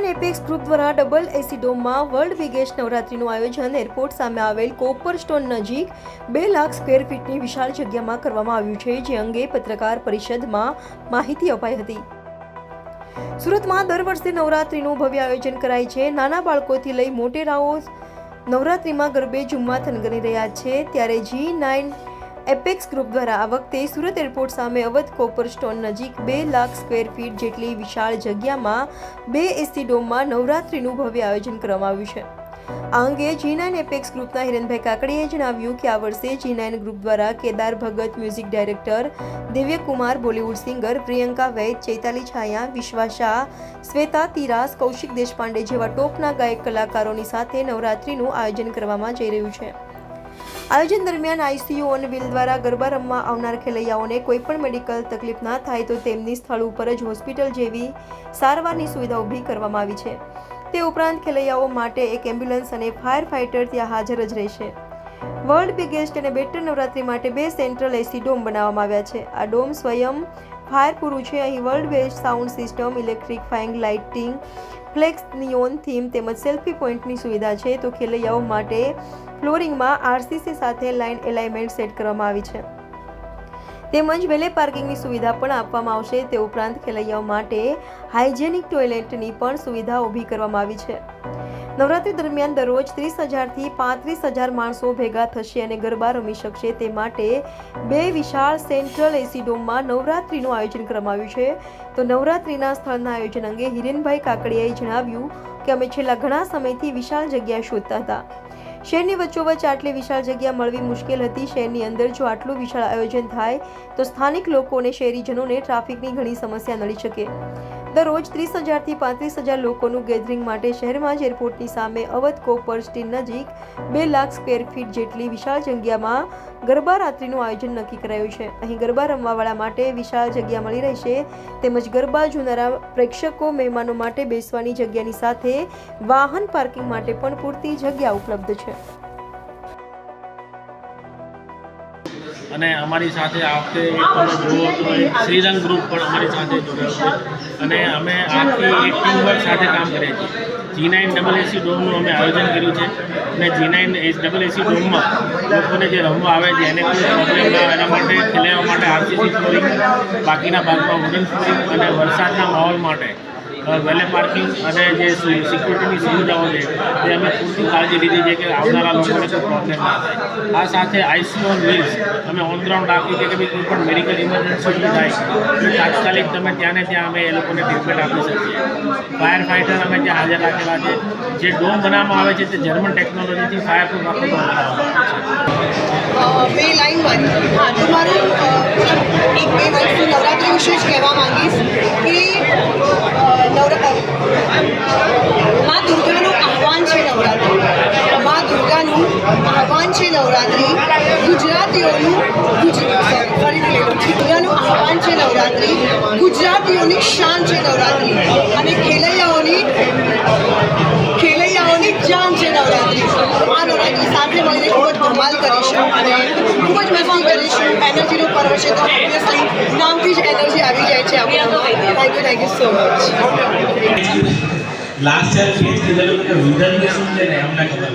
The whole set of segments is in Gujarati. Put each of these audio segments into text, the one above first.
નાઇન એપેક્સ ગ્રુપ દ્વારા ડબલ એસી વર્લ્ડ બિગેસ્ટ નવરાત્રીનું આયોજન એરપોર્ટ સામે આવેલ કોપર સ્ટોન નજીક બે લાખ સ્ક્વેર ફીટની વિશાળ જગ્યામાં કરવામાં આવ્યું છે, જે અંગે પત્રકાર પરિષદમાં માહિતી અપાઈ હતી. સુરતમાં દર વર્ષે નવરાત્રીનું ભવ્ય આયોજન કરાય છે. નાના બાળકોથી લઈ મોટેરાઓ નવરાત્રીમાં ગરબે ઝુમ્મા થનગની રહ્યા છે. ત્યારે જી નાઇન એપેક્સ ગ્રુપ દ્વારા આ વખતે સુરત એરપોર્ટ સામે અવધ કોપર સ્ટોન નજીક બે લાખ સ્ક્વેર ફીટ જેટલી વિશાળ જગ્યામાં બે એસી ડોમમાં નવરાત્રિનું ભવ્ય આયોજન કરવામાં આવ્યું છે. આ અંગે જી નાઇન એપેક્સ ગ્રુપના હિરણભાઈ કાકડીએ જણાવ્યું કે આ વર્ષે જી નાઇન ગ્રુપ દ્વારા Kedar Bhagat music director Divyakumar Bollywood singer Priyanka Vaid, Chaitali Chhaya, Vishwa Shah, Shweta Tiras, Kaushik Deshpande જેવા ટોપના ગાયક કલાકારોની સાથે નવરાત્રિનું આયોજન કરવામાં જઈ રહ્યું છે. આયોજન દરમિયાન આઈસીયુ ઓન વ્હીલ દ્વારા ગરબા રમવા આવનાર ખેલૈયાઓને કોઈ પણ મેડિકલ તકલીફ ના થાય તો તેમની સ્થળ ઉપર જ હોસ્પિટલ જેવી સારવારની સુવિધા ઊભી કરવામાં આવી છે. તે ઉપરાંત ખેલૈયાઓ માટે એક એમ્બ્યુલન્સ અને ફાયર ફાઇટર ત્યાં હાજર જ રહેશે. વર્લ્ડ બિગેસ્ટ અને બેટર નવરાત્રી માટે બે સેન્ટ્રલ એસી ડોમ બનાવવામાં આવ્યા છે. આ ડોમ સ્વયં ફાયર પૂરું છે. અહીં world best sound system, electric ફાઇંગ lighting, flex, neon theme તેમજ સેલ્ફી પોઈન્ટની સુવિધા છે. તો ખેલૈયાઓ માટે ફ્લોરિંગમાં આરસીસી સાથે લાઇન એલાઇનમેન્ટ સેટ કરવામાં આવી છે. તેમજ વેલે પાર્કિંગની સુવિધા પણ આપવામાં આવશે તે ઉપરાંત ખેલૈયાઓ માટે હાઇજેનિક ટોયલેટની પણ સુવિધા ઊભી કરવામાં આવી છે. નવરાત્રી દરમિયાન દરરોજ ત્રીસ હજારથી પાંત્રીસ હજાર માણસો ભેગા થશે અને ગરબા રમી શકશે તે માટે બે વિશાળ સેન્ટ્રલ એસી ડોમમાં નવરાત્રીનું આયોજન કરવામાં આવ્યું છે. તો નવરાત્રીના સ્થળના આયોજન અંગે હિરેનભાઈ કાકડિયાએ જણાવ્યું કે અમે છેલ્લા ઘણા સમયથી વિશાળ જગ્યા શોધતા હતા. શહેરની વચ્ચોવચ્ચ આટલી વિશાળ જગ્યા મળવી મુશ્કેલ હતી. શહેરની અંદર જો આટલું વિશાળ આયોજન થાય, તો સ્થાનિક લોકો અને શહેરીજનોને ટ્રાફિકની ઘણી સમસ્યા નડી શકે. દરરોજ ત્રીસ હજારથી પાંત્રીસ હજાર લોકોનું ગેધરિંગ માટે શહેરમાં જ એરપોર્ટની સામે અવધ કોપર સ્ટીન નજીક બે લાખ સ્ક્વેર ફીટ જેટલી વિશાળ જગ્યામાં ગરબા રાત્રિનું આયોજન નક્કી કરાયું છે. અહીં ગરબા રમવાવાળા માટે વિશાળ જગ્યા મળી રહેશે તેમજ ગરબા જોનારા પ્રેક્ષકો મહેમાનો માટે બેસવાની જગ્યાની સાથે વાહન પાર્કિંગ માટે પણ પૂરતી જગ્યા ઉપલબ્ધ છે. અને અમારી સાથે આ વખતે તમે જુઓ તો શ્રીરંગ ગ્રુપ પણ અમારી સાથે જોડાયું છે. અને અમે આખી એક ટીમવર્ક સાથે કામ કરીએ છીએ. જી નાઇન ડબલ એસી ડોમનું અમે આયોજન કર્યું છે. અને જી નાઇન ડબલ એસી ડોમમાં લોકોને જે રમવા આવે છે, એને કોઈ પ્રોબ્લેમ ના એના માટે ખેલાવા માટે આરસીસી ફ્લોરિંગ બાકીના ભાગમાં વુડન ફ્લોરિંગ અને વરસાદના માહોલ માટે વેલે પાર્કિંગ અને જે સિક્યુરિટીની સુવિધાઓ છે તે અમે પૂરતી કાળજી લીધી છે કે આવનારા લોકોને કોઈ પ્રોબ્લેમ ના થાય. આ સાથે આઈસીયુ ઓન વ્હીલ્સ અમે ઓન ગ્રાઉન્ડ રાખી છે કે ભાઈ કોઈ પણ મેડિકલ ઇમરજન્સી થાય, તો તાત્કાલિક તમે ત્યાં ને ત્યાં અમે એ લોકોને ટ્રીટમેન્ટ આપી શકીએ. ફાયર ફાઇટર અમે ત્યાં હાજર રાખેલા છે. જે ડોમ બનાવવામાં આવે છે તે જર્મન ટેકનોલોજીથી ફાયર પ્રૂફ આખો આવે છે હા તો મારું અ, એક બે વસ્તુ નવરાત્રિ વિશે જ કહેવા માંગીશ કે અ, નવરા મા દુર્ગાનું આહવાન છે નવરાત્રિ મા દુર્ગાનું આહવાન છે નવરાત્રિ. ગુજરાતીઓનું ફરીથી લઉં આહવાન છે નવરાત્રિ. ગુજરાતીઓની શાન છે નવરાત્રિ. અને ખેલૈયાઓની ખેલૈયાઓની જાન છે નવરાત્રિ. આ નવરાત્રિ સાથે મળીને ખૂબ જ ધમાલ કરીશું અને ખૂબ જ મસ્તી કરીશું. એનર્જીનો પર્વ છે તો ઓબ્વિયસલી નામથી જ એનર્જી આવી જાય છે આપણામાં thank you thank you so much last year fees કે વિધન શું છે ને અમને ખબર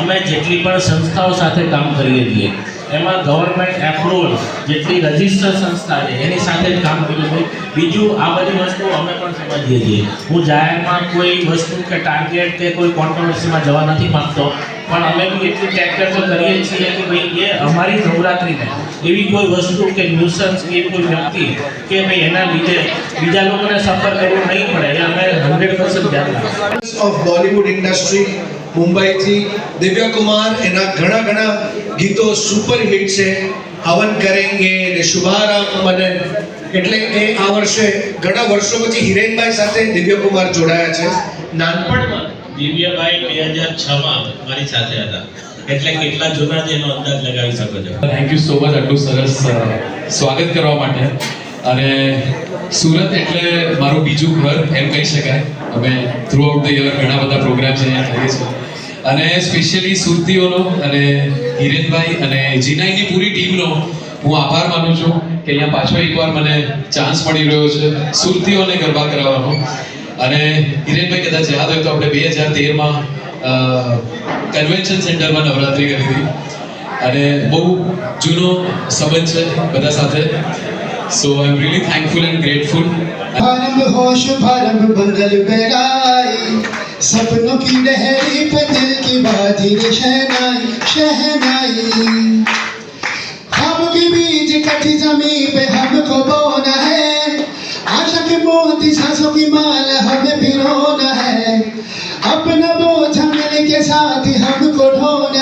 અમે જેટલી પણ સંસ્થાઓ સાથે કામ કરીએ છીએ, એમાં ગવર્મેન્ટ એપ્રુવલ જેટલી રજિસ્ટર સંસ્થા છે, એની સાથે જ કામ કર્યું છે બીજું આ બધી વસ્તુ અમે પણ સમજીએ છીએ. હું જાહેરમાં કોઈ વસ્તુ કે ટાર્ગેટ કે કોઈ કોન્ટ્રોવર્સીમાં જવા નથી માગતો, પણ અમે બી એટલી ટેક્ટર તો કરીએ છીએ કે ભાઈ એ અમારી નવરાત્રિને એવી કોઈ વસ્તુ કે ન્યુસન્સ કે એવી કોઈ વ્યક્તિ કે ભાઈ એના લીધે બીજા લોકોને સફર કરવું નહીં પડે, એ અમે હંડ્રેડ પર્સન્ટ ધ્યાન રાખીએ. ઓફ બોલિવૂડ ઇન્ડસ્ટ્રી મુંબઈથી દિવ્ય કુમાર એના ઘણા ઘણા ગીતો સુપર હિટ છે. હવન કરેંગે ને શુભારામ મનન એટલે એ આ વર્ષે ઘણા વર્ષો પછી હિરેનભાઈ સાથે દિવ્ય કુમાર જોડાયા છે. નાનપણમાં દિવ્યભાઈ બે હજાર છમાં મારી સાથે હતા. એટલે કેટલા જૂના છે એનો અંદાજ લગાવી શકો છો. થેન્ક યુ સો મચ આટલું સરસ સ્વાગત કરવા માટે. અને સુરત એટલે મારું બીજું ઘર એમ કહી શકાય. અમે થ્રુ આઉટ ધ યર ઘણા બધા પ્રોગ્રામ્સ અહીંયા કરીએ છીએ. અને સ્પેશિયલી સુરતીઓનો અને હિરેનભાઈ અને જીનાઈની પૂરી ટીમનો હું આભાર માનું છું કે અહીંયા પાછો એકવાર મને ચાન્સ મળી રહ્યો છે સુરતીઓને ગરબા કરાવવાનો. અને હિરેનભાઈ કદાચ યાદ હોય તો આપણે બે હજાર તેરમાં કન્વેન્શન સેન્ટરમાં નવરાત્રિ કરી હતી. અને બહુ જૂનો સંબંધ છે બધા સાથે. So, I'm really thankful and grateful. परम होश, परम बदल बेगाई। सपनों की डहरी पे दिल की बाधी शहनाई शहनाई। हम के बीज कटी ज़मीन पे हमको बोना है। आशा के मोती, सांसों की माल हमें पिरोना है। अपना बोझ मिल के साथ हमको ढोना